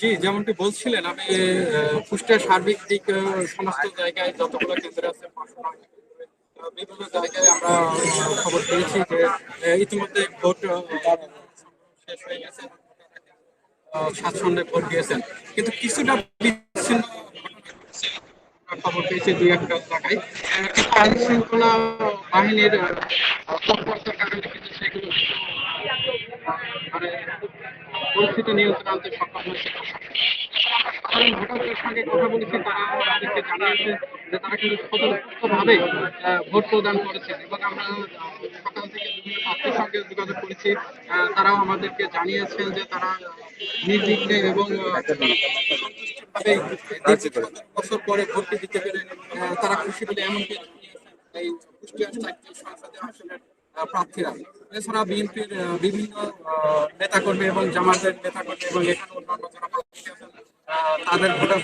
জি, যেমনটি বলছিলেন, আমি কুষ্টিয়ার সার্বিক দিক সমস্ত জায়গায় যতগুলো কেন্দ্র আছে বিভিন্ন জায়গায় আমরা খবর পেয়েছি যে ইতিমধ্যে ভোট শেষ হয়ে গেছে। স্বাচ্ছন্দ্যে ভোট দিয়েছেন। কিন্তু কিছুটা বিচ্ছিন্ন খবর পেয়েছি দুই একটা জায়গায়। আইন শৃঙ্খলা বাহিনীর তৎপরতার কারণে কিন্তু সেগুলো মানে পরিস্থিতি নিয়ন্ত্রণে আনতে সক্ষম হয়েছে। ভোটারদের সঙ্গে কথা বলেছি তারা আমাদেরকে জানিয়েছে যে তারা কিন্তু স্বতঃস্ফূর্তভাবে আহ, ভোট প্রদান করেছেন। এবং আমরা আহ, সকাল থেকে বিভিন্ন প্রার্থীর সঙ্গে যোগাযোগ করেছি তারাও আমাদেরকে জানিয়েছেন যে তারা নির্বিঘ্নে এবং বছর পরে ভোটটি দিতে পেরে তারা খুশি বলে এমনকি এই কুষ্টিয়ার চারটি আসনের প্রার্থীরা। এছাড়া বিএনপির বিভিন্ন নেতাকর্মী এবং জামাতের নেতাকর্মী এবং এখানে অন্যান্য যারা তাদের ভোটার